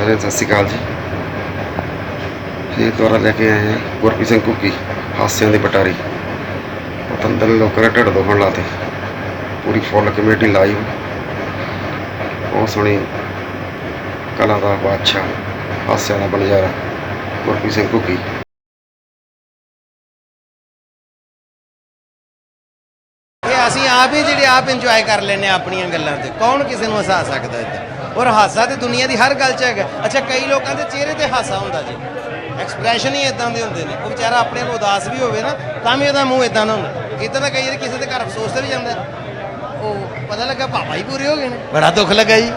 ਸਾਰੇ ਸਤਿ ਸ਼੍ਰੀ ਅਕਾਲ ਜੀ। ਇਹ ਦੁਆਰਾ ਲੈ ਕੇ ਆਏ ਹਾਂ ਗੁਰਪ੍ਰੀਤ ਸਿੰਘ ਘੁੱਗੀ, ਹਾਸਿਆਂ ਦੀ ਪਟਾਰੀ ਪਤੰਦਰ ਲੋਕਾਂ ਦੇ ਢਿੱਡ ਦੁਖਣ ਲਾਤੇ ਪੂਰੀ ਫੁੱਲ ਕਮੇਟੀ ਲਾਈਵ ਬਹੁਤ ਸੋਹਣੀ ਕਲਾ ਦਾ ਬਾਦਸ਼ਾਹ, ਹਾਸਿਆਂ ਦਾ ਬਨਜਾਰਾ ਗੁਰਪ੍ਰੀਤ ਸਿੰਘ ਘੁੱਗੀ। ਅਸੀਂ ਆਪ ਹੀ ਜਿਹੜੇ ਆਪ ਇੰਜੋਏ ਕਰ ਲੈਨੇ ਆਂ ਆਪਣੀਆਂ ਗੱਲਾਂ ਤੇ। ਕੌਣ ਕਿਸੇ ਨੂੰ ਹਸਾ ਸਕਦਾ ਇੱਦਾਂ ਔਰ ਹਾਸਾ ਤੇ ਦੁਨੀਆ ਦੀ ਹਰ ਗੱਲ 'ਚ ਹੈਗਾ। ਅੱਛਾ ਕਈ ਲੋਕਾਂ ਦੇ ਚਿਹਰੇ ਤੇ ਹਾਸਾ ਹੁੰਦਾ ਜੀ। ਐਕਸਪ੍ਰੈਸ਼ਨ ਹੀ ਇਦਾਂ ਦੇ ਹੁੰਦੇ ਨੇ। ਉਹ ਵਿਚਾਰਾ ਆਪਣੇ ਆਪ ਉਦਾਸ ਵੀ ਹੋਵੇ ਨਾ ਤਾਂ ਵੀ ਉਹਦਾ ਮੂੰਹ ਇਦਾਂ ਦਾ ਹੁੰਦਾ। ਇਦਾਂ ਦਾ ਕਈ ਵਾਰੀ ਕਿਸੇ ਦੇ ਘਰ ਅਫਸੋਸ ਤੇ ਵੀ ਜਾਂਦਾ। ਉਹ ਪਤਾ ਲੱਗਾ ਪਾਪਾ ਹੀ ਪੂਰੇ ਹੋ ਗਏ ਨੇ। ਬੜਾ ਦੁੱਖ ਲੱਗਾ ਜੀ।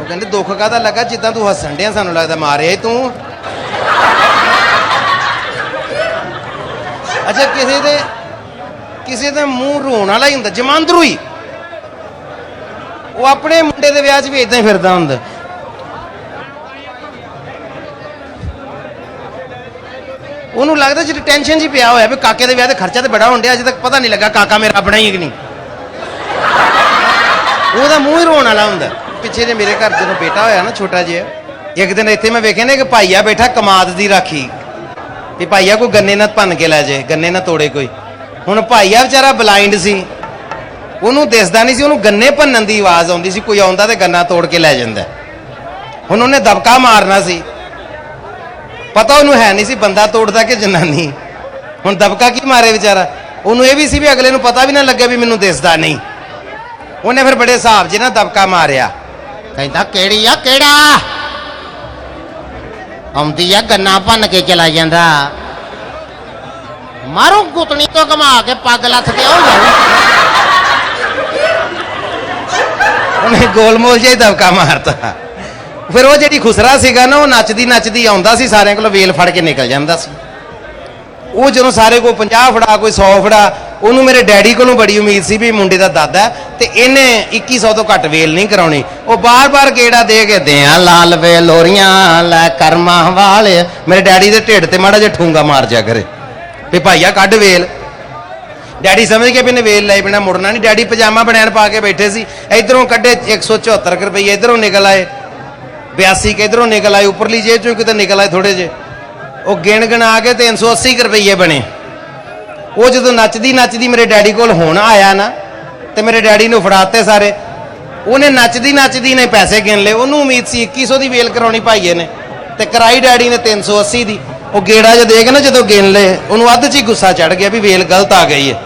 ਉਹ ਕਹਿੰਦੇ ਦੁੱਖ ਕਾਹਦਾ ਲੱਗਾ? ਜਿੱਦਾਂ ਤੂੰ ਹੱਸਣ ਡਿਆ ਸਾਨੂੰ ਲੱਗਦਾ ਮਾਰਿਆ ਤੂੰ। ਅੱਛਾ ਕਿਸੇ ਦੇ ਕਿਸੇ ਦਾ ਮੂੰਹ ਰੋਣ ਵਾਲਾ ਹੀ ਹੁੰਦਾ ਜਮਾਂਦਰੂ ਹੀ। ਉਹ ਆਪਣੇ ਮੁੰਡੇ ਦੇ ਵਿਆਹ 'ਚ ਵੀ ਇਦਾਂ ਹੀ ਫਿਰਦਾ ਹੁੰਦਾ। ਉਹਨੂੰ ਲੱਗਦਾ ਜਿਹੜੀ ਟੈਨਸ਼ਨ ਜੀ ਪਿਆ ਹੋਇਆ ਵੀ ਕਾਕੇ ਦੇ ਵਿਆਹ ਤੇ ਖਰਚਾ ਤੇ ਬੜਾ ਹੁੰਦਿਆ ਅਜੇ ਤੱਕ ਪਤਾ ਨਹੀਂ ਲੱਗਾ ਕਾਕਾ ਮੇਰਾ ਆਪਣਾ ਹੀ ਹੈ ਕਿ ਨਹੀਂ। ਉਹਦਾ ਮੂੰਹ ਹੀ ਰੋਣ ਵਾਲਾ ਹੁੰਦਾ। ਪਿੱਛੇ ਜੇ ਮੇਰੇ ਘਰ ਜਦੋਂ ਬੇਟਾ ਹੋਇਆ ਨਾ ਛੋਟਾ ਜਿਹਾ, ਇੱਕ ਦਿਨ ਇੱਥੇ ਮੈਂ ਵੇਖਿਆ ਨਾ ਕਿ ਭਾਈਆ ਬੈਠਾ ਕਮਾਦ ਦੀ ਰਾਖੀ। ਵੀ ਭਾਈਆ ਕੋਈ ਗੰਨੇ ਨਾਲ ਭੰਨ ਕੇ ਲੈ ਜਾਏ ਗੰਨੇ ਨਾਲ ਤੋੜੇ ਕੋਈ। ਹੁਣ ਭਾਈਆ ਵਿਚਾਰਾ ਬਲਾਈਂਡ ਸੀ। ਉਹਨੂੰ ਦਿਸਦਾ ਨਹੀਂ ਸੀ, ਉਹਨੂੰ ਗੰਨੇ ਭੰਨਣ ਦੀ ਆਵਾਜ਼ ਆਉਂਦੀ ਸੀ, ਕੋਈ ਆਉਂਦਾ ਤੇ ਗੰਨਾ ਤੋੜ ਕੇ ਲੈ ਜਾਂਦਾ। ਹੁਣ ਉਹਨੇ ਦਬਕਾ ਮਾਰਨਾ ਸੀ। ਪਤਾ ਉਹਨੂੰ ਹੈ ਨਹੀਂ ਸੀ ਬੰਦਾ ਤੋੜਦਾ ਕਿ ਜਨਾਨੀ। ਹੁਣ ਦਬਕਾ ਕੀ ਮਾਰੇ ਵਿਚਾਰਾ? ਉਹਨੂੰ ਇਹ ਵੀ ਸੀ ਵੀ ਅਗਲੇ ਨੂੰ ਪਤਾ ਵੀ ਨਾ ਲੱਗੇ ਵੀ ਮੈਨੂੰ ਦਿਸਦਾ ਨਹੀਂ। ਉਹਨੇ ਫਿਰ ਬੜੇ ਹਿਸਾਬ 'ਚ ਨਾ ਦਬਕਾ ਮਾਰਿਆ। ਕਹਿੰਦਾ, ਕਿਹੜੀ ਆ, ਕਿਹੜਾ? ਆਉਂਦੀ ਆ, ਗੰਨਾ ਭੰਨ ਕੇ ਚਲਾ ਜਾਂਦਾ। ਮਾਰੋ ਗੁੱਤਣੀ ਤੋਂ ਘਮਾ ਕੇ ਪੱਗ ਲੱਥ ਕੇ ਹੋ ਜਾਊ ਉਹਨੇ ਗੋਲਮੋਲ ਜਿਹਾ ਹੀ ਦਬਕਾ ਮਾਰਤਾ। ਫਿਰ ਉਹ ਜਿਹੜੀ ਖੁਸਰਾ ਸੀਗਾ ਨਾ, ਉਹ ਨੱਚਦੀ ਨੱਚਦੀ ਆਉਂਦਾ ਸੀ, ਸਾਰਿਆਂ ਕੋਲ ਵੇਲ ਫੜ ਕੇ ਨਿਕਲ ਜਾਂਦਾ ਸੀ। ਉਹ ਜਦੋਂ ਸਾਰੇ ਕੋ 50 ਫੜਾ, ਕੋਈ 100 ਫੜਾ, ਉਹਨੂੰ ਮੇਰੇ ਡੈਡੀ ਕੋਲੋਂ ਬੜੀ ਉਮੀਦ ਸੀ ਵੀ ਮੁੰਡੇ ਦਾ ਦਾਦਾ ਤੇ ਇਹਨੇ 2100 ਤੋਂ ਘੱਟ ਵੇਲ ਨਹੀਂ ਕਰਾਉਣੀ। ਉਹ ਬਾਰ-ਬਾਰ ਗੇੜਾ ਦੇ ਕੇ ਦਿਆਂ, ਲਾਲ ਵੇ ਲੋਰੀਆਂ ਲੈ ਕਰਮਾਂ ਵਾਲੇ। ਮੇਰੇ ਡੈਡੀ ਦੇ ਢਿੱਡ ਤੇ ਮਾੜਾ ਜਿਹਾ ਠੂੰਗਾ ਮਾਰ ਜਾ ਕਰੇ। ਵੀ ਭਾਈਆ ਕੱਢ ਵੇਲ। ਡੈਡੀ ਸਮਝ ਕੇ ਵੀ ਇਹਨੇ ਵੇਲ ਲਈ ਬਿਨਾ ਮੁੜਨਾ ਨਹੀਂ। ਡੈਡੀ ਪਜਾਮਾ ਬਣਾਣ ਪਾ ਕੇ ਬੈਠੇ ਸੀ। ਇਧਰੋਂ ਕੱਢੇ 174 ਰੁਪਏ ਇਧਰੋਂ ਨਿਕਲ ਆਏ। 82 ਕਿ ਇਧਰੋਂ ਨਿਕਲ ਆਏ, ਉੱਪਰਲੀ ਜੇਬ ਚੋਂ ਕਿਤੇ ਨਿਕਲ ਆਏ ਥੋੜੇ ਜੇ ਉਹ ਗਿਣ ਗਿਣਾ ਕੇ 380 ਕੁ ਰੁਪਏ ਬਣੇ। ਉਹ ਜਦੋਂ ਨੱਚਦੀ ਨੱਚਦੀ ਮੇਰੇ ਡੈਡੀ ਕੋਲ ਹੁਣ ਆਇਆ ਨਾ, ਤੇ ਮੇਰੇ ਡੈਡੀ ਨੂੰ ਫੜਾਤੇ ਸਾਰੇ। ਉਹਨੇ ਨੱਚਦੀ ਨੱਚਦੀ ਨੇ ਪੈਸੇ ਗਿਣ ਲਏ। ਉਹਨੂੰ ਉਮੀਦ ਸੀ 2100 ਦੀ ਵੇਲ ਕਰਾਉਣੀ ਭਾਈਏ ਨੇ ਤੇ ਕਰਾਈ ਡੈਡੀ ਨੇ 380 ਦੀ। ਉਹ ਗੇੜਾ ਜੇ ਦੇ ਕੇ ਨਾ ਜਦੋਂ ਗਿਣ ਲਏ, ਉਹਨੂੰ ਅੱਧ 'ਚ ਹੀ ਗੁੱਸਾ ਚੜ ਗਿਆ ਵੀ ਵੇਲ ਗਲਤ ਆ ਗਈ ਹੈ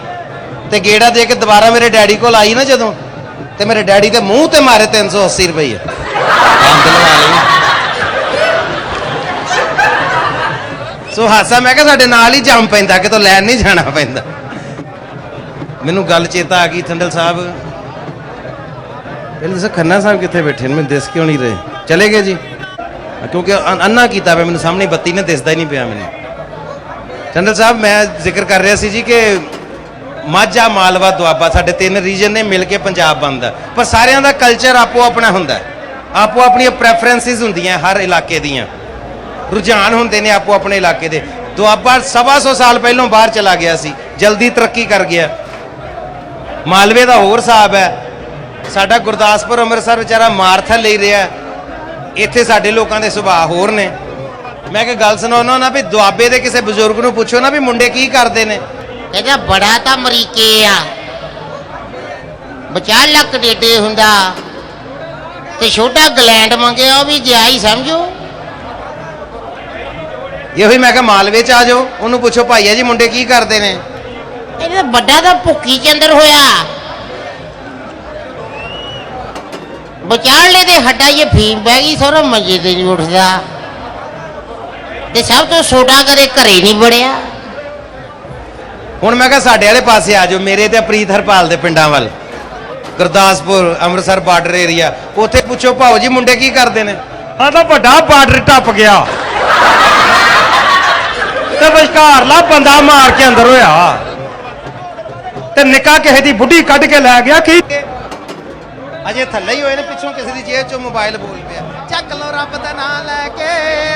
ਤੇ ਗੇੜਾ ਦੇ ਕੇ ਦੁਬਾਰਾ ਮੇਰੇ ਡੈਡੀ ਕੋਲ ਆਈ ਨਾ ਜਦੋਂ ਤੇ ਮੇਰੇ ਡੈਡੀ ਦੇ ਮੂੰਹ ਤੇ ਮਾਰੇ 380 ਰੁਪਏ ਬੰਦ ਲਵਾ ਲਈ। ਸੋ ਹਾਸਾ ਮੈਂ ਕਿਹਾ ਸਾਡੇ ਨਾਲ ਹੀ ਜੰਮ ਪੈਂਦਾ ਕਿਤੋਂ ਲੈਣ ਨਹੀਂ ਜਾਣਾ ਪੈਂਦਾ। ਮੈਨੂੰ ਗੱਲ ਚੇਤਾ ਆ ਗਈ ਥੰਡਲ ਸਾਹਿਬ। ਪਹਿਲੇ ਦੱਸੋ ਖੰਨਾ ਸਾਹਿਬ ਕਿੱਥੇ ਬੈਠੇ ਨੇ? ਮੈਨੂੰ ਦਿਸ ਕਿਉਂ ਨਹੀਂ ਰਹੇ? ਚਲੇ ਗਏ ਜੀ। ਕਿਉਂਕਿ ਅੰਨਾ ਕੀਤਾ ਪਿਆ ਮੈਨੂੰ ਸਾਹਮਣੇ ਬੱਤੀ ਨੇ ਦਿਸਦਾ ਹੀ ਨਹੀਂ ਪਿਆ ਮੈਨੂੰ। ਥੰਡਲ ਸਾਹਿਬ ਮੈਂ ਜ਼ਿਕਰ ਕਰ ਰਿਹਾ ਸੀ ਜੀ ਕਿ ਮਾਝਾ ਮਾਲਵਾ ਦੁਆਬਾ, ਸਾਡੇ ਤਿੰਨ ਰੀਜਨ ਨੇ ਮਿਲ ਕੇ ਪੰਜਾਬ ਬਣਦਾ ਪਰ ਸਾਰਿਆਂ ਦਾ ਕਲਚਰ ਆਪੋ ਆਪਣਾ ਹੁੰਦਾ ਆਪੋ ਆਪਣੀਆਂ ਪ੍ਰੈਫਰੈਂਸਿਸ ਹੁੰਦੀਆਂ ਹਰ ਇਲਾਕੇ ਦੀਆਂ। ਰੁਝਾਨ ਹੁੰਦੇ ਨੇ ਆਪੋ ਆਪਣੇ ਇਲਾਕੇ ਦੇ। ਦੁਆਬਾ ਸਵਾ ਸੌ ਸਾਲ ਪਹਿਲਾਂ ਬਾਹਰ ਚਲਾ ਗਿਆ ਸੀ, ਜਲਦੀ ਤਰੱਕੀ ਕਰ ਗਿਆ। ਮਾਲਵੇ ਦਾ ਹੋਰ ਹਿਸਾਬ ਹੈ। ਸਾਡਾ ਗੁਰਦਾਸਪੁਰ ਅੰਮ੍ਰਿਤਸਰ ਵਿਚਾਰਾ ਮਾਰਥਲ ਲਈ ਰਿਹਾ ਇੱਥੇ ਸਾਡੇ ਲੋਕਾਂ ਦੇ ਸੁਭਾਅ ਹੋਰ ਨੇ। ਮੈਂ ਕਿ ਗੱਲ ਸੁਣਾਉਣਾ ਨਾ ਵੀ ਦੁਆਬੇ ਦੇ ਕਿਸੇ ਬਜ਼ੁਰਗ ਨੂੰ ਪੁੱਛੋ ਨਾ ਵੀ ਮੁੰਡੇ ਕੀ ਕਰਦੇ ਨੇ। ਕਹਿੰਦਾ ਬੜਾ ਤਾਂ ਅਮਰੀਕੇ ਆ। ਬਚਾ ਲੱਕ ਡੇਡੇ ਹੁੰਦਾ। ਤੇ ਛੋਟਾ ਗਲੈਂਡ ਮੰਗਿਆ ਉਹ ਵੀ ਗਿਆ ਹੀ ਸਮਝੋ? ਇਹੋ ਹੀ ਮੈਂ ਕਿਹਾ ਮਾਲਵੇ ਚ ਆ ਜਾਓ। ਉਹਨੂੰ ਪੁੱਛੋ ਭਾਈਆ ਜੀ ਮੁੰਡੇ ਕੀ ਕਰਦੇ ਨੇ? ਇਹਦਾ ਵੱਡਾ ਤਾਂ ਭੁੱਕੀ ਚ ਅੰਦਰ ਹੋਇਆ। ਵਿਚਾਰਲੇ ਦੇ ਹੱਡਾ ਇਹ ਫੀਮ ਬਹਿ ਗਈ ਸੋਰਾ ਮੰਜੇ ਤੇ ਨਹੀਂ ਉੱਠਦਾ। ਤੇ ਸਭ ਤੋਂ ਛੋਟਾ ਕਰੇ ਘਰੇ ਨਹੀਂ ਵੜਿਆ। ਹੁਣ ਮੈਂ ਕਿਹਾ ਸਾਡੇ ਵਾਲੇ ਪਾਸੇ ਆ ਜਾਓ, ਮੇਰੇ ਤੇ ਪ੍ਰੀਤ ਹਰਪਾਲ ਦੇ ਪਿੰਡਾਂ ਵੱਲ। ਗੁਰਦਾਸਪੁਰ, ਅੰਮ੍ਰਿਤਸਰ ਬਾਰਡਰ ਏਰੀਆ ਉੱਥੇ ਪੁੱਛੋ, ਭਾਉ ਜੀ ਮੁੰਡੇ ਕੀ ਕਰਦੇ ਨੇ? ਆ ਤਾਂ ਵੱਡਾ ਬਾਰਡਰ ਟੱਪ ਗਿਆ। ਤੇ ਵਿਚਕਾਰਲਾ ਬੰਦਾ ਮਾਰ ਕੇ ਅੰਦਰ ਹੋਇਆ। ਤੇ ਨਿੱਕਾ ਕਿਸੇ ਦੀ ਬੁੱਢੀ ਕੱਢ ਕੇ ਲੈ ਗਿਆ, ਕੀ? ਅਜੇ ਥੱਲੇ ਹੀ ਹੋਏ ਨੇ, ਪਿੱਛੋਂ ਕਿਸੇ ਦੀ ਜੇਬ ਚੋਂ ਮੋਬਾਈਲ ਬੋਲ ਪਿਆ। ਚੱਕ ਲਓ ਰੱਬ ਦਾ ਨਾਮ ਲੈ ਕੇ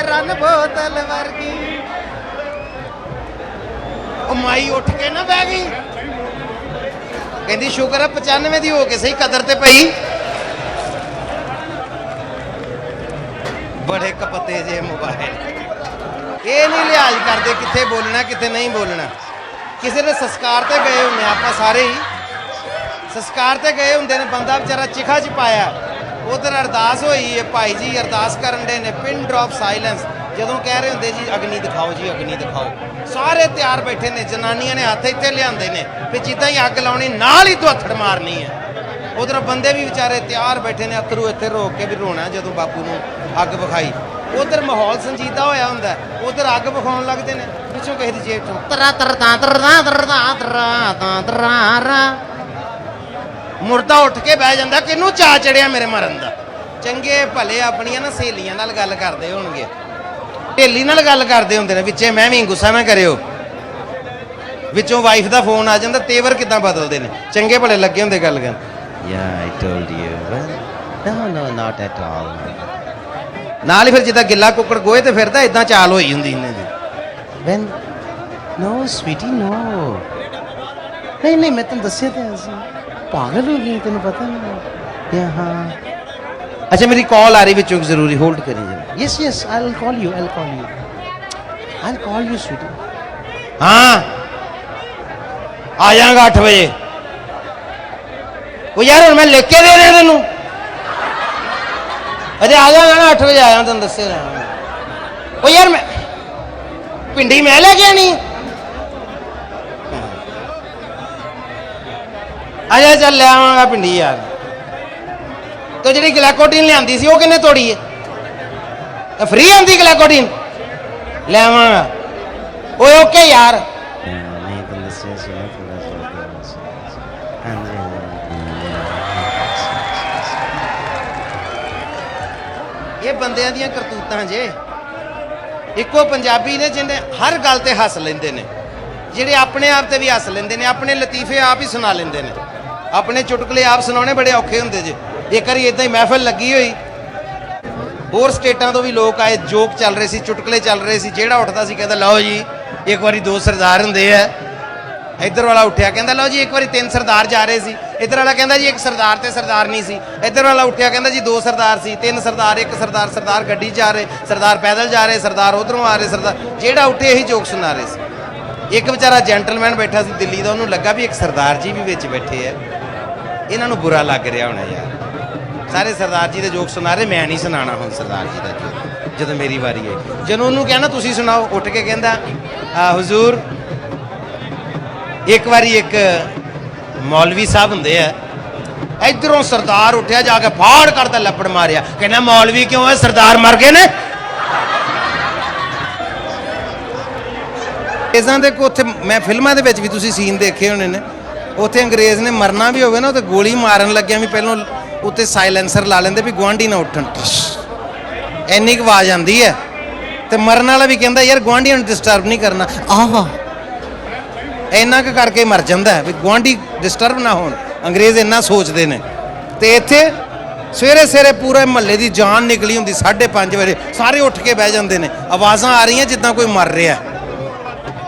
ਰਨ ਬੋਤਲ ਵਰਗੀ। ਉਹ ਉੱਠ ਕੇ ਨਾ ਬਹਿ ਗਈ। ਕਹਿੰਦੀ, ਸ਼ੁਕਰ ਹੈ 95 ਦੀ ਹੋ ਕੇ ਸਹੀ ਕਦਰ ਤੇ ਪਈ। ਬੜੇ ਕਪੱਤੇ ਜੇ ਮੋਬਾਈਲ ਇਹ ਨਹੀਂ ਲਿਹਾਜ਼ ਕਰਦੇ ਕਿੱਥੇ ਬੋਲਣਾ, ਕਿੱਥੇ ਨਹੀਂ ਬੋਲਣਾ। ਕਿਸੇ ਦੇ ਸੰਸਕਾਰ ਤੇ ਗਏ ਹੁੰਦੇ ਆਪਾਂ ਸਾਰੇ ਹੀ। ਸੰਸਕਾਰ ਤੇ ਗਏ ਹੁੰਦੇ ਨੇ, ਬੰਦਾ ਵਿਚਾਰਾ ਚਿਖਾ ਚ ਪਾਇਆ। ਉਧਰ ਅਰਦਾਸ ਹੋਈ ਹੈ, ਭਾਈ ਜੀ ਅਰਦਾਸ ਕਰਨ ਦੇ ਨੇ ਪਿਨ ਡ੍ਰੌਪ ਸਾਇਲੈਂਸ। ਜਦੋਂ ਕਹਿ ਰਹੇ ਹੁੰਦੇ ਜੀ, ਅਗਨੀ ਦਿਖਾਓ ਜੀ, ਅਗਨੀ ਦਿਖਾਓ। ਸਾਰੇ ਤਿਆਰ ਬੈਠੇ ਨੇ, ਜਨਾਨੀਆਂ ਨੇ ਹੱਥ ਇੱਥੇ ਲਿਆਂਦੇ ਨੇ ਵੀ ਜਿੱਦਾਂ ਹੀ ਅੱਗ ਲਾਉਣੀ, ਨਾਲ ਹੀ ਦੁਹੱਥੜ ਮਾਰਨੀ ਹੈ। ਉਧਰ ਬੰਦੇ ਵੀ ਵਿਚਾਰੇ ਤਿਆਰ ਬੈਠੇ ਨੇ, ਅਥਰੂ ਇੱਥੇ ਰੋਕ ਕੇ ਵੀ ਰੋਣਾ ਜਦੋਂ ਬਾਪੂ ਨੂੰ ਅੱਗ ਵਿਖਾਈ। ਉਧਰ ਮਾਹੌਲ ਸੰਜੀਦਾ ਹੋਇਆ ਹੁੰਦਾ ਉਧਰ ਅੱਗ ਵਿਖਾਉਣ ਲੱਗਦੇ ਨੇ। ਪਿੱਛੋਂ ਕਿਸੇ ਦੀ ਜੇਬ ਚੋਂ ਤਰਾ ਤਰ ਤਾਂ ਤਰ ਤਾਂ ਤਰ ਤਾਂ ਤਰਾ ਤਾਂ ਤਰਾ ਮੁਰਦਾ ਉੱਠ ਕੇ ਬਹਿ ਜਾਂਦਾ, ਕਿਹਨੂੰ ਚਾ ਚੜਿਆ ਮੇਰੇ ਮਰਨ ਦਾ? ਚੰਗੇ ਭਲੇ ਆਪਣੀਆਂ ਨਾ ਸਹੇਲੀਆਂ ਨਾਲ ਗੱਲ ਕਰਦੇ ਹੋਣਗੇ। ਢੇਲੀ ਨਾਲ ਗੱਲ ਕਰਦੇ ਹੁੰਦੇ ਨੇ ਵਿੱਚੇ ਮੈਂ ਵੀ ਗੁੱਸਾ ਨਾ ਕਰਿਓ। ਵਿੱਚੋਂ ਵਾਈਫ ਦਾ ਫੋਨ ਆ ਜਾਂਦਾ ਤੇਵਰ ਕਿਦਾਂ ਬਦਲਦੇ ਨੇ? ਚੰਗੇ ਭਲੇ ਲੱਗੇ ਹੁੰਦੇ ਗੱਲ ਕਰਨ। ਯਾ I told you no no not at all ਨਾਲ ਹੀ ਫਿਰ ਜਿੱਦਾਂ ਗਿੱਲਾ ਕੁੱਕੜ ਗੋਏ ਤੇ ਫਿਰਦਾ ਇਦਾਂ ਚਾਲ ਹੋਈ ਹੁੰਦੀ ਇਹਨੇ ਦੀ। ਵੈਨ ਨੋ ਸਵੀਟੀ ਨੋ ਨਹੀਂ ਨਹੀਂ ਮੈਂ ਤੈਨੂੰ ਦੱਸਿਆ ਤਾਂ ਸੀ। ਪਾਗਲ ਹੋ ਗਈ ਤੈਨੂੰ ਪਤਾ ਨਹੀਂ ਯਾ ਹਾਂ। ਅੱਛਾ ਮੇਰੀ ਕਾਲ ਆ ਰਹੀ ਵਿੱਚੋਂ ਇੱਕ ਜ਼ਰੂਰੀ ਹੋਲਡ ਕਰੀ ਜਰਾ yes yes I will call you I will call you I will call you sweetie ਹਾਂ। ਆ ਜਾਵਾਂਗਾ 8 ਵਜੇ। ਉਹ ਯਾਰ ਹੁਣ ਮੈਂ ਲਿਖ ਕੇ ਦੇ ਰਿਹਾ ਤੈਨੂੰ। ਅਰੇ ਆ ਜਾਵਾਂਗਾ ਨਾ 8 ਵਜੇ ਆਇਆ ਤੈਨੂੰ ਦੱਸੇ ਰਿਹਾ ਉਹ ਯਾਰ ਮੈਂ ਪਿੰਡੀ ਮੈਂ ਲੈ ਕੇ ਆਣੀ ਆ ਜਾ ਚੱਲ ਲੈ ਆਵਾਂਗਾ ਪਿੰਡੀ ਯਾਰ। ਤੇ ਜਿਹੜੀ ਗਲਾਈਕੋਟੀਨ ਲਿਆਂਦੀ ਸੀ, ਉਹ ਕਿੰਨੇ ਤੋੜੀ ਹੈ ਫ੍ਰੀ ਆਂਦੀ ਗਲਾਈਕੋਟੀਨ ਲੈ ਓਏ ਓਕੇ ਯਾਰ। ਇਹ ਬੰਦਿਆਂ ਦੀਆਂ ਕਰਤੂਤਾਂ ਜੇ। ਇੱਕੋ ਪੰਜਾਬੀ ਨੇ ਜਿਹਨੇ ਹਰ ਗੱਲ ਤੇ ਹੱਸ ਲੈਂਦੇ ਨੇ। ਜਿਹੜੇ ਆਪਣੇ ਆਪ ਤੇ ਵੀ ਹੱਸ ਲੈਂਦੇ ਨੇ, ਆਪਣੇ ਲਤੀਫੇ ਆਪ ਹੀ ਸੁਣਾ ਲੈਂਦੇ ਨੇ। ਆਪਣੇ ਚੁਟਕਲੇ ਆਪ ਸੁਣਾਉਣੇ ਬੜੇ ਔਖੇ ਹੁੰਦੇ ਜੇ। ਇੱਕ ਵਾਰੀ ਇਦਾਂ ਹੀ ਮਹਿਫਲ ਲੱਗੀ ਹੋਈ, ਹੋਰ ਸਟੇਟਾਂ ਤੋਂ ਵੀ ਲੋਕ ਆਏ, ਜੋਕ ਚੱਲ ਰਹੇ ਸੀ, ਚੁਟਕਲੇ ਚੱਲ ਰਹੇ ਸੀ, ਜਿਹੜਾ ਉੱਠਦਾ ਸੀ ਕਹਿੰਦਾ, ਲਓ ਜੀ, ਇੱਕ ਵਾਰੀ ਦੋ ਸਰਦਾਰ ਹੁੰਦੇ ਆ। ਇੱਧਰ ਵਾਲਾ ਉੱਠਿਆ, ਕਹਿੰਦਾ, ਲਓ ਜੀ, ਇੱਕ ਵਾਰੀ ਤਿੰਨ ਸਰਦਾਰ ਜਾ ਰਹੇ ਸੀ। ਇੱਧਰ ਵਾਲਾ ਕਹਿੰਦਾ, ਜੀ, ਇੱਕ ਸਰਦਾਰ ਤੇ ਸਰਦਾਰ ਨਹੀਂ ਸੀ। ਇੱਧਰ ਵਾਲਾ ਉੱਠਿਆ, ਕਹਿੰਦਾ, ਜੀ, ਦੋ ਸਰਦਾਰ ਸੀ, ਤਿੰਨ ਸਰਦਾਰ, ਇੱਕ ਸਰਦਾਰ ਸਰਦਾਰ ਗੱਡੀ 'ਚ ਜਾ ਰਹੇ, ਸਰਦਾਰ ਪੈਦਲ ਜਾ ਰਹੇ, ਸਰਦਾਰ ਉਧਰੋਂ ਆ ਰਹੇ, ਸਰਦਾਰ ਜਿਹੜਾ ਉੱਠੇ, ਇਹੀ ਜੋਕ ਸੁਣਾ ਰਹੇ ਸੀ। ਇੱਕ ਵਿਚਾਰਾ ਜੈਂਟਲਮੈਨ ਬੈਠਾ ਸੀ ਦਿੱਲੀ ਦਾ, ਉਹਨੂੰ ਲੱਗਾ ਵੀ ਇੱਕ ਸਰਦਾਰ ਜੀ ਵੀ ਵਿੱਚ ਬੈਠੇ ਆ। ਇਹਨਾਂ ਨੂੰ ਬੁਰਾ ਲੱਗ ਰਿਹਾ ਹੋਣਾ ਯਾਰ। ਸਾਰੇ ਸਰਦਾਰ ਜੀ ਦੇ ਜੋਕ ਸੁਣਾ ਰਹੇ, ਮੈਂ ਨਹੀਂ ਸੁਣਾਣਾ ਹੁਣ ਸਰਦਾਰ ਜੀ ਦਾ ਜੋਕ, ਜਦੋਂ ਮੇਰੀ ਵਾਰੀ ਆਈ। ਜਦੋਂ ਉਹਨੂੰ ਕਿਹਾ ਨਾ, ਤੁਸੀਂ ਸੁਣਾਓ, ਉੱਠ ਕੇ ਕਹਿੰਦਾ ਹਜ਼ੂਰ, ਇੱਕ ਵਾਰੀ ਇੱਕ ਮੌਲਵੀ ਸਾਹਿਬ ਹੁੰਦੇ ਆ, ਇਧਰੋਂ ਸਰਦਾਰ ਉੱਠਿਆ, ਜਾ ਕੇ ਫਾੜ ਕਰਦਾ, ਲੱਪੜ ਮਾਰਿਆ। ਕਹਿੰਦਾ, ਮੌਲਵੀ ਕਿਉਂ ਹੈ ਸਰਦਾਰ ਮਰ ਗਏ ਨੇ? ਇਸਾਂ ਦੇ ਕੋ ਉੱਥੇ, ਮੈਂ ਫਿਲਮਾਂ ਦੇ ਵਿੱਚ ਵੀ ਤੁਸੀਂ ਸੀਨ ਦੇਖੇ ਹੋਣੇ ਨੇ। ਉੱਥੇ ਅੰਗਰੇਜ਼ ਨੇ ਮਰਨਾ ਵੀ ਹੋਵੇ ਨਾ ਤੇ ਗੋਲੀ ਮਾਰਨ ਲੱਗਿਆ ਵੀ ਪਹਿਲਾਂ ਉੱਤੇ ਸਾਇਲੈਂਸਰ ਲਾ ਲੈਂਦੇ ਵੀ ਗੁਆਂਢੀ ਨਾ ਉੱਠਣ। ਐਨੀ ਕੁ ਆਵਾਜ਼ ਆਉਂਦੀ ਹੈ। ਤੇ ਮਰਨ ਵਾਲਾ ਵੀ ਕਹਿੰਦਾ, ਯਾਰ, ਗੁਆਂਢੀਆਂ ਨੂੰ ਡਿਸਟਰਬ ਨਹੀਂ ਕਰਨਾ। ਆਹ। ਇੰਨਾ ਕੁ ਕਰਕੇ ਮਰ ਜਾਂਦਾ ਹੈ ਵੀ ਗੁਆਂਢੀ ਡਿਸਟਰਬ ਨਾ ਹੋਣ। ਅੰਗਰੇਜ਼ ਇੰਨਾ ਸੋਚਦੇ ਨੇ। ਤੇ ਇੱਥੇ ਸਵੇਰੇ ਸਵੇਰੇ ਪੂਰੇ ਮਹੱਲੇ ਦੀ ਜਾਨ ਨਿਕਲੀ ਹੁੰਦੀ 5:30 ਵਜੇ। ਸਾਰੇ ਉੱਠ ਕੇ ਬਹਿ ਜਾਂਦੇ ਨੇ। ਆਵਾਜ਼ਾਂ ਆ ਰਹੀਆਂ ਜਿੱਦਾਂ ਕੋਈ ਮਰ ਰਿਹਾ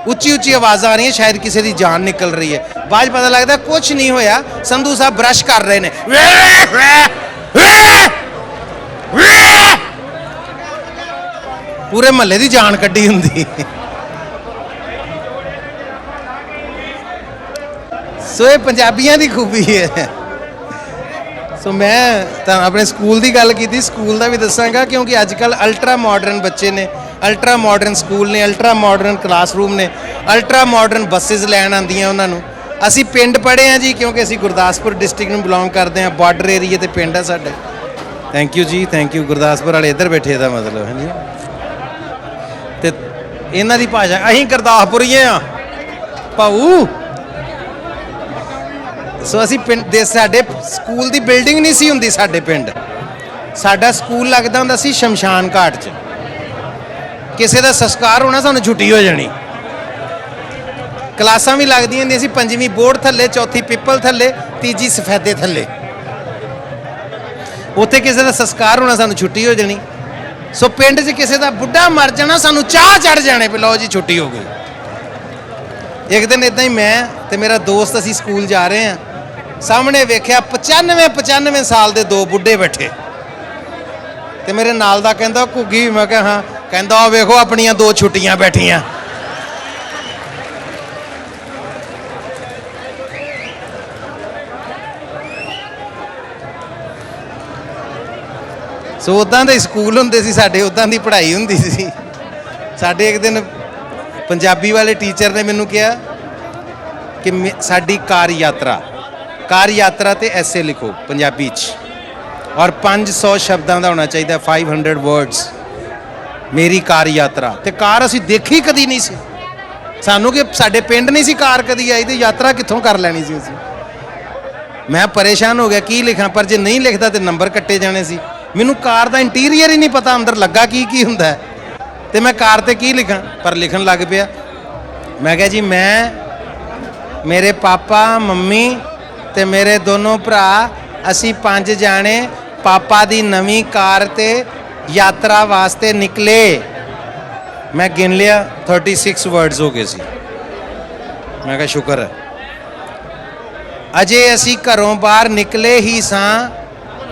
ਉੱਚੀ ਉੱਚੀ ਆਵਾਜ਼ਾਂ ਆ ਰਹੀਆਂ, ਸ਼ਾਇਦ ਕਿਸੇ ਦੀ ਜਾਨ ਨਿਕਲ ਰਹੀ ਹੈ। ਬਾਅਦ ਪਤਾ ਲੱਗਦਾ ਕੁਝ ਨਹੀਂ ਹੋਇਆ। ਸੰਧੂ ਸਾਹਿਬ ਬ੍ਰਸ਼ ਕਰ ਰਹੇ ਨੇ। ਪੂਰੇ ਮਹੱਲੇ ਦੀ ਜਾਨ ਕੱਢੀ ਹੁੰਦੀ। ਸੋ ਇਹ ਪੰਜਾਬੀਆਂ ਦੀ ਖੂਬੀ ਹੈ। ਸੋ ਮੈਂ ਤਾਂ ਆਪਣੇ ਸਕੂਲ ਦੀ ਗੱਲ ਕੀਤੀ। ਸਕੂਲ ਦਾ ਵੀ ਦੱਸਾਂਗਾ, ਕਿਉਂਕਿ ਅੱਜ ਕੱਲ ਅਲਟਰਾ ਮਾਡਰਨ ਬੱਚੇ ਨੇ। ਅਲਟਰਾ ਮਾਡਰਨ ਸਕੂਲ ਨੇ, ਅਲਟਰਾ ਮਾਡਰਨ ਕਲਾਸਰੂਮ ਨੇ, ਅਲਟਰਾ ਮਾਡਰਨ ਬੱਸਸ ਲੈਣ ਆਉਂਦੀਆਂ ਉਹਨਾਂ ਨੂੰ। ਅਸੀਂ ਪਿੰਡ ਪੜ੍ਹੇ ਆ ਜੀ, ਕਿਉਂਕਿ ਅਸੀਂ ਗੁਰਦਾਸਪੁਰ ਡਿਸਟ੍ਰਿਕਟ ਨੂੰ ਬਿਲੋਂਗ ਕਰਦੇ ਆ ਬਾਰਡਰ ਏਰੀਏ ਤੇ ਪਿੰਡ ਆ ਸਾਡੇ। Thank you ji thank you Gurdaspur ਵਾਲੇ ਇੱਧਰ ਬੈਠੇ ਦਾ ਮਤਲਬ ਹੈ ਜੀ ਤੇ ਇਹਨਾਂ ਦੀ ਭਾਸ਼ਾ, ਅਸੀਂ ਗੁਰਦਾਸਪੁਰੀਏ ਆ ਪਾਉ ਸੋ ਅਸੀਂ ਪਿੰਡ ਦੇ ਸਾਡੇ ਸਕੂਲ ਦੀ ਬਿਲਡਿੰਗ ਨਹੀਂ ਸੀ ਹੁੰਦੀ ਸਾਡੇ ਪਿੰਡ। ਸਾਡਾ ਸਕੂਲ ਲੱਗਦਾ ਹੁੰਦਾ ਸੀ ਸ਼ਮਸ਼ਾਨ ਘਾਟ 'ਚ। ਕਿਸੇ ਦਾ ਸੰਸਕਾਰ ਹੋਣਾ ਸਾਨੂੰ ਛੁੱਟੀ ਹੋ ਜਾਣੀ। ਕਲਾਸਾਂ ਵੀ ਲੱਗਦੀਆਂ ਹੁੰਦੀਆਂ ਸੀ, ਪੰਜਵੀਂ ਬੋਰਡ ਥੱਲੇ, ਚੌਥੀ ਪਿੱਪਲ ਥੱਲੇ, ਤੀਜੀ ਸਫੈਦੇ ਥੱਲੇ। ਉੱਥੇ ਕਿਸੇ ਦਾ ਸੰਸਕਾਰ ਹੋਣਾ ਸਾਨੂੰ ਛੁੱਟੀ ਹੋ ਜਾਣੀ। ਸੋ ਪਿੰਡ 'ਚ ਕਿਸੇ ਦਾ ਬੁੱਢਾ ਮਰ ਜਾਣਾ, ਸਾਨੂੰ ਚਾਹ ਚੜ ਜਾਣੇ ਵੀ ਲਓ ਜੀ ਛੁੱਟੀ ਹੋ ਗਈ। ਇੱਕ ਦਿਨ ਇਦਾਂ ਹੀ ਮੈਂ ਤੇ ਮੇਰਾ ਦੋਸਤ ਅਸੀਂ ਸਕੂਲ ਜਾ ਰਹੇ ਹਾਂ। ਸਾਹਮਣੇ ਵੇਖਿਆ 95 95 ਸਾਲ ਦੇ ਦੋ ਬੁੱਢੇ ਬੈਠੇ। ਤੇ ਮੇਰੇ ਨਾਲ ਦਾ ਕਹਿੰਦਾ, ਘੁੱਗੀ, ਮੈਂ ਕਿਹਾ, ਹਾਂ ਕਹਿੰਦਾ ਉਹ ਵੇਖੋ ਆਪਣੀਆਂ ਦੋ ਛੁੱਟੀਆਂ ਬੈਠੀਆਂ। ਸੋ ਉਦਾਂ ਦੇ ਸਕੂਲ ਹੁੰਦੇ ਸੀ, ਸਾਡੇ ਉਦਾਂ ਦੀ ਪੜ੍ਹਾਈ ਹੁੰਦੀ ਸੀ। ਸਾਡੇ ਇੱਕ ਦਿਨ ਪੰਜਾਬੀ ਵਾਲੇ ਟੀਚਰ ਨੇ ਮੈਨੂੰ ਕਿਹਾ ਕਿ ਮੇ- ਸਾਡੀ ਕਾਰ ਯਾਤਰਾ ਕਾਰ ਯਾਤਰਾ ਤੇ ਐਸੇ ਲਿਖੋ ਪੰਜਾਬੀ ਚ। ਔਰ 500 ਸ਼ਬਦਾਂ ਦਾ ਹੋਣਾ ਚਾਹੀਦਾ 500 ਵਰਡਸ ਮੇਰੀ ਕਾਰ ਯਾਤਰਾ। ਤੇ ਕਾਰ ਅਸੀਂ ਦੇਖੀ ਕਦੀ ਨਹੀਂ ਸੀ। ਸਾਨੂੰ ਕਿ ਸਾਡੇ ਪਿੰਡ ਨਹੀਂ ਸੀ ਕਾਰ ਕਦੀ ਆਈ ਤੇ ਯਾਤਰਾ ਕਿੱਥੋਂ ਕਰ ਲੈਣੀ ਸੀ ਅਸੀਂ? ਮੈਂ ਪਰੇਸ਼ਾਨ ਹੋ ਗਿਆ, ਕੀ ਲਿਖਾਂ? ਪਰ ਜੇ ਨਹੀਂ ਲਿਖਦਾ ਤੇ ਨੰਬਰ ਕੱਟੇ ਜਾਣੇ ਸੀ। ਮੈਨੂੰ ਕਾਰ ਦਾ ਇੰਟੀਰੀਅਰ ਹੀ ਨਹੀਂ ਪਤਾ ਅੰਦਰ ਲੱਗਾ ਕੀ ਕੀ ਹੁੰਦਾ ਹੈ। ਤੇ ਮੈਂ ਕਾਰ ਤੇ ਕੀ ਲਿਖਾਂ? ਪਰ ਲਿਖਣ ਲੱਗ ਪਿਆ। ਮੈਂ ਕਿਹਾ ਜੀ, ਮੈਂ, ਮੇਰੇ ਪਾਪਾ, ਮੰਮੀ ਤੇ ਮੇਰੇ ਦੋਨੋਂ ਭਰਾ, ਅਸੀਂ ਪੰਜ ਜਾਣੇ ਪਾਪਾ ਦੀ ਨਵੀਂ ਕਾਰ ਤੇ ਯਾਤਰਾ ਵਾਸਤੇ ਨਿਕਲੇ। ਮੈਂ ਗਿਣ ਲਿਆ 36 ਵਰਡਸ ਹੋ ਗਏ ਸੀ। ਮੈਂ ਕਿਹਾ ਸ਼ੁਕਰ ਹੈ। ਅਜੇ ਅਸੀਂ ਘਰੋਂ ਬਾਹਰ ਨਿਕਲੇ ਹੀ ਸਾਂ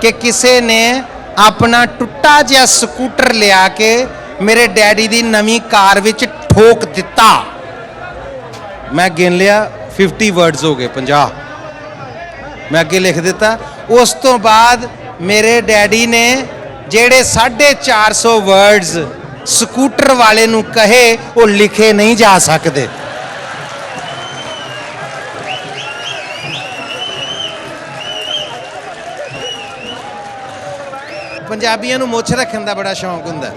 ਕਿ ਕਿਸੇ ਨੇ ਆਪਣਾ ਟੁੱਟਾ ਜਿਹਾ ਸਕੂਟਰ ਲਿਆ ਕੇ ਮੇਰੇ ਡੈਡੀ ਦੀ ਨਵੀਂ ਕਾਰ ਵਿੱਚ ਠੋਕ ਦਿੱਤਾ। ਮੈਂ ਗਿਣ ਲਿਆ 50 ਵਰਡਸ ਹੋ ਗਏ 50 ਮੈਂ ਅੱਗੇ ਲਿਖ ਦਿੱਤਾ, ਉਸ ਤੋਂ ਬਾਅਦ ਮੇਰੇ ਡੈਡੀ ਨੇ ਜਿਹੜੇ 450 ਵਰਡਸ ਸਕੂਟਰ ਵਾਲੇ ਨੂੰ ਕਹੇ, ਉਹ ਲਿਖੇ ਨਹੀਂ ਜਾ ਸਕਦੇ। ਪੰਜਾਬੀਆਂ ਨੂੰ ਮੁੱਛ ਰੱਖਣ ਦਾ ਬੜਾ ਸ਼ੌਂਕ ਹੁੰਦਾ।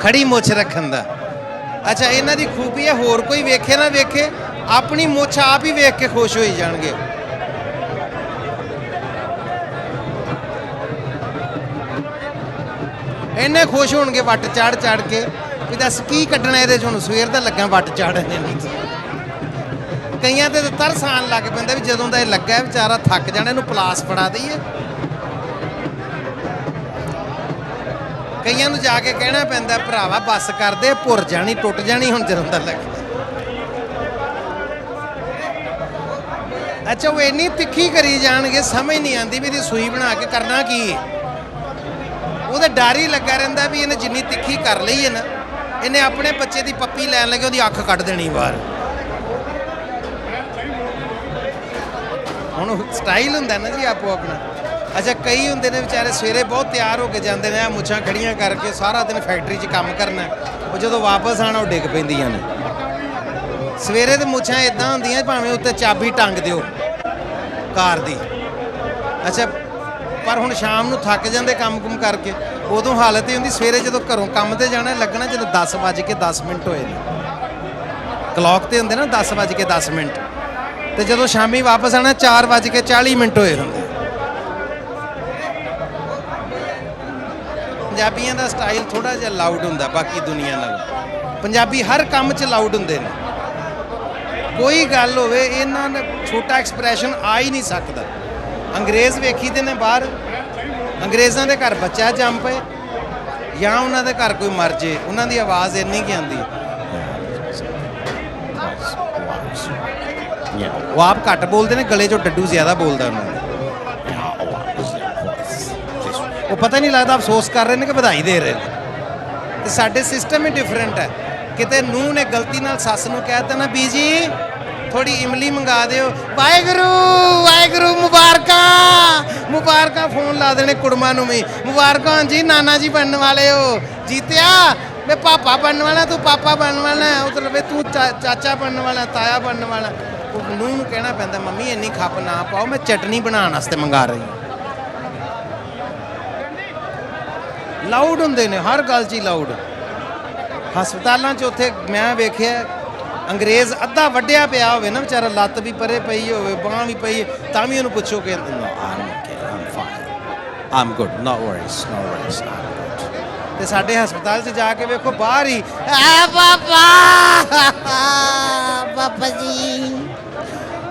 ਖੜੀ ਮੁੱਛ ਰੱਖਣ ਦਾ। ਅੱਛਾ, ਇਹਨਾਂ ਦੀ ਖੂਬੀ ਹੈ, ਹੋਰ ਕੋਈ ਵੇਖੇ ਨਾ ਵੇਖੇ, ਆਪਣੀ ਮੁੱਛ ਆਪ ਹੀ ਵੇਖ ਕੇ ਖੁਸ਼ ਹੋਈ ਜਾਣਗੇ। ਇੰਨੇ ਖੁਸ਼ ਹੋਣਗੇ ਵੱਟ ਚੜ ਚੜ ਕੇ ਵੀ ਦੱਸ ਕੀ ਕੱਢਣਾ ਇਹਦੇ ਚ ਹੁਣ? ਸਵੇਰ ਦਾ ਲੱਗਾ ਵੱਟ ਚਾੜਨ ਇਹਨੂੰ ਕਈਆਂ ਤੇ ਤਰਸ ਆਉਣ ਲੱਗ ਪੈਂਦਾ ਵੀ ਜਦੋਂ ਦਾ ਇਹ ਲੱਗਾ ਵਿਚਾਰਾ ਥੱਕ ਜਾਣਾ, ਇਹਨੂੰ ਪਲਾਸ ਫੜਾ ਦਈਏ। ਕਈਆਂ ਨੂੰ ਜਾ ਕੇ ਕਹਿਣਾ ਪੈਂਦਾ, ਭਰਾਵਾ ਬੱਸ ਕਰਦੇ ਭੁਰ ਜਾਣੀ, ਟੁੱਟ ਜਾਣੀ ਹੁਣ ਜਦੋਂ ਦਾ ਲੱਗਾ। ਅੱਛਾ, ਉਹ ਇੰਨੀ ਤਿੱਖੀ ਕਰੀ ਜਾਣਗੇ, ਸਮਝ ਨਹੀਂ ਆਂਦੀ ਵੀ ਇਹਦੀ ਸੂਈ ਬਣਾ ਕੇ ਕਰਨਾ ਕੀ ਹੈ ਉਹਦਾ ਡਰ ਹੀ ਲੱਗਾ ਰਹਿੰਦਾ ਵੀ ਇਹਨੇ ਜਿੰਨੀ ਤਿੱਖੀ ਕਰ ਲਈ ਹੈ ਨਾ, ਇਹਨੇ ਆਪਣੇ ਬੱਚੇ ਦੀ ਪੱਪੀ ਲੈਣ ਲੱਗੇ ਉਹਦੀ ਅੱਖ ਕੱਢ ਦੇਣੀ ਬਾਹਰ। ਹੁਣ ਸਟਾਈਲ ਹੁੰਦਾ ਨਾ ਜੀ ਆਪੋ ਆਪਣਾ ਅੱਛਾ, ਕਈ ਹੁੰਦੇ ਨੇ ਵਿਚਾਰੇ ਸਵੇਰੇ ਬਹੁਤ ਤਿਆਰ ਹੋ ਕੇ ਜਾਂਦੇ ਨੇ ਆ ਮੁੱਛਾਂ ਖੜੀਆਂ ਕਰਕੇ ਸਾਰਾ ਦਿਨ ਫੈਕਟਰੀ 'ਚ ਕੰਮ ਕਰਨਾ ਉਹ ਜਦੋਂ ਵਾਪਸ ਆਣਾ ਉਹ ਡਿੱਗ ਪੈਂਦੀਆਂ ਨੇ। ਸਵੇਰੇ ਤੇ ਮੁੱਛਾਂ ਇਦਾਂ ਹੁੰਦੀਆਂ, ਭਾਵੇਂ ਉੱਤੇ ਚਾਬੀ ਟੰਗ ਦਿਓ, ਕਾਰ ਦੀ। ਅੱਛਾ ਪਰ ਹੁਣ ਸ਼ਾਮ ਨੂੰ ਥੱਕ ਜਾਂਦੇ ਕੰਮ-ਕੁਮ ਕਰਕੇ, ਉਦੋਂ ਹਾਲਤ ਇਹ ਹੁੰਦੀ, ਸਵੇਰੇ ਜਦੋਂ ਘਰੋਂ ਕੰਮ ਤੇ ਜਾਣਾ, ਲੱਗਣਾ ਜਦੋਂ 10 ਵੱਜ ਕੇ 10 ਮਿੰਟ ਹੋਏ ਨੇ। ਕਲੌਕ ਤੇ ਹੁੰਦੇ ਨਾ 10 ਵੱਜ ਕੇ 10 ਮਿੰਟ। ਤੇ ਜਦੋਂ ਸ਼ਾਮੀ ਵਾਪਸ ਆਣਾ 4 ਵੱਜ ਕੇ 40 ਮਿੰਟ ਹੋਏ ਹੁੰਦੇ। ਪੰਜਾਬੀਆਂ ਦਾ ਸਟਾਈਲ ਥੋੜਾ ਜਿਹਾ ਲਾਊਡ ਹੁੰਦਾ, ਬਾਕੀ ਦੁਨੀਆ ਨਾਲ। ਪੰਜਾਬੀ ਹਰ ਕੰਮ 'ਚ ਲਾਊਡ ਹੁੰਦੇ ਨੇ। ਕੋਈ ਗੱਲ ਹੋਵੇ, ਇਹਨਾਂ ਦਾ ਛੋਟਾ ਐਕਸਪ੍ਰੈਸ਼ਨ ਆ ਹੀ ਨਹੀਂ ਸਕਦਾ। ਅੰਗਰੇਜ਼ ਵੇਖੀ ਦੇ ਨੇ ਬਾਹਰ? ਅੰਗਰੇਜ਼ਾਂ ਦੇ ਘਰ ਬੱਚਾ ਜੰਮ ਪਏ ਜਾਂ ਉਹਨਾਂ ਦੇ ਘਰ ਕੋਈ ਮਰ ਜੇ? ਉਹਨਾਂ ਦੀ ਆਵਾਜ਼ ਇੰਨੀ ਕੀ ਆਉਂਦੀ। ਉਹ ਆਪ ਘੱਟ ਬੋਲਦੇ ਨੇ, ਗਲੇ 'ਚੋਂ ਡੱਡੂ ਜ਼ਿਆਦਾ ਬੋਲਦਾ ਉਹਨਾਂ ਦਾ। ਉਹ ਪਤਾ ਨਹੀਂ ਲੱਗਦਾ ਅਫਸੋਸ ਕਰ ਰਹੇ ਨੇ ਕਿ ਵਧਾਈ ਦੇ ਰਹੇ ਨੇ। ਤੇ ਸਾਡੇ ਸਿਸਟਮ ਹੀ ਡਿਫਰੈਂਟ ਹੈ। ਕਿਤੇ ਨੂੰਹ ਨੇ ਗਲਤੀ ਨਾਲ ਸੱਸ ਨੂੰ ਕਹਿ ਦਿੱਤਾ ਨਾ, ਬੀਜੀ ਥੋੜੀ ਇਮਲੀ ਮੰਗਾ ਦਿਓ। ਵਾਹਿਗੁਰੂ ਵਾਹਿਗੁਰੂ, ਮੁਬਾਰਕਾਂ। ਮੁਬਾਰਕਾਂ, ਫੋਨ ਲਾ ਦੇਣੇ ਕੁੜਮਾਂ ਨੂੰ ਵੀ। ਮੁਬਾਰਕਾਂ ਜੀ, ਨਾਨਾ ਜੀ ਬਣਨ ਵਾਲੇ ਹੋ। ਜੀਤਿਆ, ਮੈਂ ਪਾਪਾ ਬਣਨ ਵਾਲਾ, ਤੂੰ ਪਾਪਾ ਬਣਨ ਵਾਲਾ। ਉਧਰ ਵੇ ਤੂੰ ਚਾਚਾ ਬਣਨ ਵਾਲਾ, ਤਾਇਆ ਬਣਨ ਵਾਲਾ। ਉਹ ਨੂੰਹ ਨੂੰ ਕਹਿਣਾ ਪੈਂਦਾ, ਮੰਮੀ, ਇੰਨੀ ਖੱਪ ਨਾ ਪਾਓ, ਮੈਂ ਚਟਨੀ ਬਣਾਉਣ ਵਾਸਤੇ ਮੰਗਾ ਰਹੀ ਹਾਂ। ਲਾਊਡ ਹੁੰਦੇ ਨੇ, ਹਰ ਗੱਲ 'ਚ ਹੀ ਲਾਊਡ। ਹਸਪਤਾਲਾਂ 'ਚ ਉੱਥੇ ਮੈਂ ਵੇਖਿਆ ਅੰਗਰੇਜ਼ ਅੱਧਾ ਵੱਡਿਆ ਪਿਆ ਹੋਵੇ ਨਾ ਵਿਚਾਰਾ ਲੱਤ ਵੀ ਪਰੇ ਪਈ ਹੋਵੇ ਬਾਹ ਵੀ ਪਈ ਤਾਂ ਵੀ ਉਹਨੂੰ ਪੁੱਛੋ ਕਿ I'm okay I'm fine I'm good no worries no good ਤੇ ਸਾਡੇ ਹਸਪਤਾਲ 'ਚ ਜਾ ਕੇ ਵੇਖੋ ਬਾਹਰ ਹੀ ਆ ਪਾਪਾ! ਪਾਪਾ ਜੀ।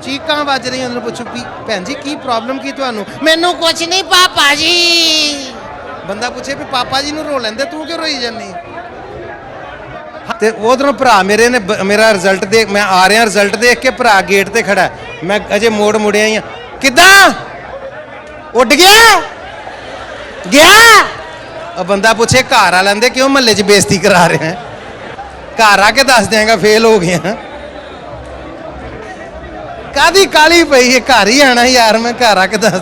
ਚੀਕਾਂ ਵੱਜ ਰਹੀਆਂ ਉਹਨੂੰ ਪੁੱਛੋ ਵੀ ਭੈਣ ਜੀ ਕੀ ਪ੍ਰੋਬਲਮ ਕੀ ਤੁਹਾਨੂੰ? ਮੈਨੂੰ ਕੁਛ ਨਹੀਂ ਪਾਪਾ ਜੀ। ਬੰਦਾ ਪੁੱਛੇ ਵੀ ਪਾਪਾ ਜੀ ਨੂੰ ਰੋ ਲੈਂਦੇ ਤੂੰ ਕਿਉਂ ਰੋਈ ਜਾਂਦੀ? ਤੇ ਉਧਰੋਂ ਭਰਾ ਮੇਰੇ ਨੇ ਬ- ਮੇਰਾ ਰਿਜ਼ਲਟ ਦੇ, ਮੈਂ ਆ ਰਿਹਾ ਰਿਜ਼ਲਟ ਦੇਖ ਕੇ ਭਰਾ ਗੇਟ ਤੇ ਖੜਾ। ਹੈ। ਮੈਂ ਅਜੇ ਮੋੜ ਮੁੜਿਆ ਹੀ ਆ। ਕਿੱਦਾਂ? ਉੱਡ ਗਿਆ? ਗਿਆ? ਉਹ ਬੰਦਾ ਪੁੱਛੇ, ਘਰ ਆ ਲੈਂਦੇ ਕਿਉਂ ਮਹੱਲੇ 'ਚ ਬੇਇੱਜ਼ਤੀ ਕਰਾ ਰਿਹਾ ਹੈ ਘਰ ਆ ਕੇ ਦੱਸ ਦਿਆਂਗਾ, ਫੇਲ ਹੋ ਗਿਆ ਕਾਦੀ ਕਾਲੀ ਪਈ ਹੈ ਘਰ ਹੀ ਆਣਾ ਯਾਰ, ਮੈਂ ਘਰ ਆ ਕੇ ਦੱਸ